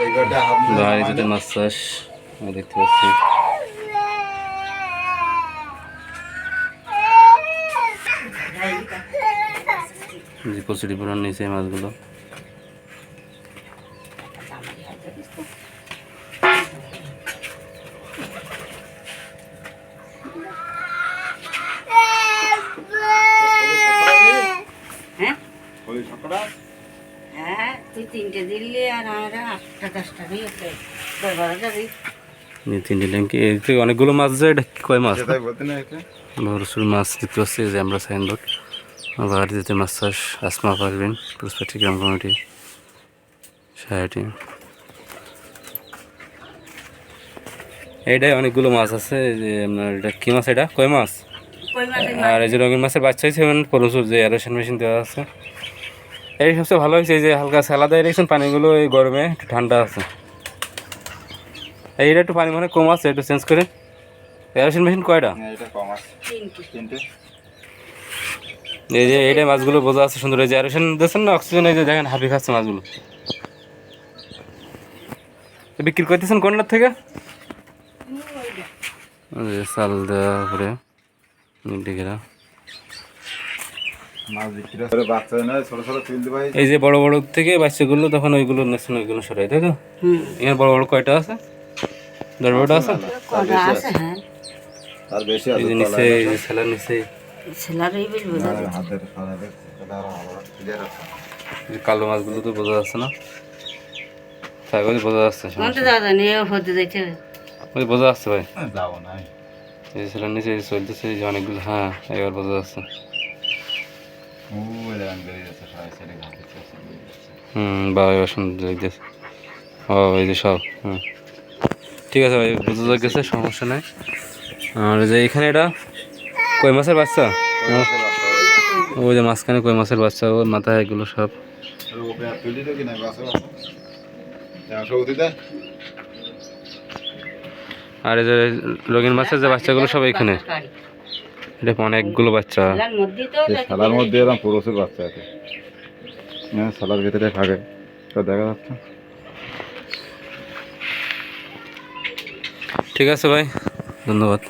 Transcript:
এই কটা হাত মাছ চাষ দেখতে পাচ্ছি। যে কচুরি পুরান নিচে মাছগুলো। হ্যাঁ? তুই তিনটে দিল্লি আর আমরা আটটা দশটা নিয়ে ব্যবহার যাবি। তিনটে ট্যাঙ্কি এই থেকে অনেকগুলো মাছ যায় এটা কয় মাছ? মাছ দেখতে পাচ্ছি যে আমরা সাইনবোর্ড যেতে মাছ চাষ আসমা পারবেন পুষ্পাটি গ্রাম কমিটি এইটাই অনেকগুলো মাছ আছে যে আপনার এটা কি মাছ এটা? কয় মাছ? আর এই যে রঙিন মাছের বাচ্চা হয়েছে মানে প্রচুর যে অ্যারেশন মেশিন দেওয়া আছে। এই সবচেয়ে ভালো হয়েছে যে হালকা স্যালা দেয় রেখেছেন পানিগুলো এই গরমে একটু ঠান্ডা আছে। এইটা একটু পানি মানে কম আছে একটু চেঞ্জ করে অ্যারেশন মেশিন কয়টা? হ্যাঁ, এই যে এইটাই মাছগুলো বোঝা আছে সুন্দর। এই যে অ্যারেশন দিচ্ছেন না অক্সিজেন এই যে দেখেন হাফি খাচ্ছে মাছগুলো। বিক্রি করতেছেন কোনটার থেকে? ওই যে চাল দেওয়া করে এই যে বড় বড় থেকে বাচ্চাগুলো তখন ওইগুলো নেছেন ওইগুলো সরাই তাই তো? হুম। এখানে বড় বড় কয়টা আছে? দশ বারোটা আছে? হ্যাঁ। আর বেশি এই যে নিচে ছেলার নিচে ছেলারই বেশ বোঝা যায় হাতের সাদাতে এটা আরও ভালো ক্লিয়ার আছে। এই যে কালো মাছগুলো তো বোঝা যাচ্ছে না। তাই বলে বোঝা যাচ্ছে ওই বোঝা যাচ্ছে ভাই। যাব না। এই যে ছেলার নিচে চলতেছে অনেকগুলো হ্যাঁ এবার বোঝা যাচ্ছে। হুম এবার সুন্দর লাগতেছে। ও এই যে সব, হুম। ঠিক আছে ভাই বোঝা যাক গেছে সমস্যা নাই। আর যে এখানে এটা কই মাছের বাচ্চা। ওই যে মাঝখানে কই মাছের বাচ্চা, ওর মাথায় এগুলো সব। আর এই যে রঙিন মাছের যে বাচ্চাগুলো সব এখানে। এটা অনেকগুলো বাচ্চা। সালার মধ্যে এরকম প্রচুর বাচ্চা আছে। হ্যাঁ সালার ভিতরে থাকে তো দেখা যাচ্ছে। ঠিক আছে ভাই ধন্যবাদ।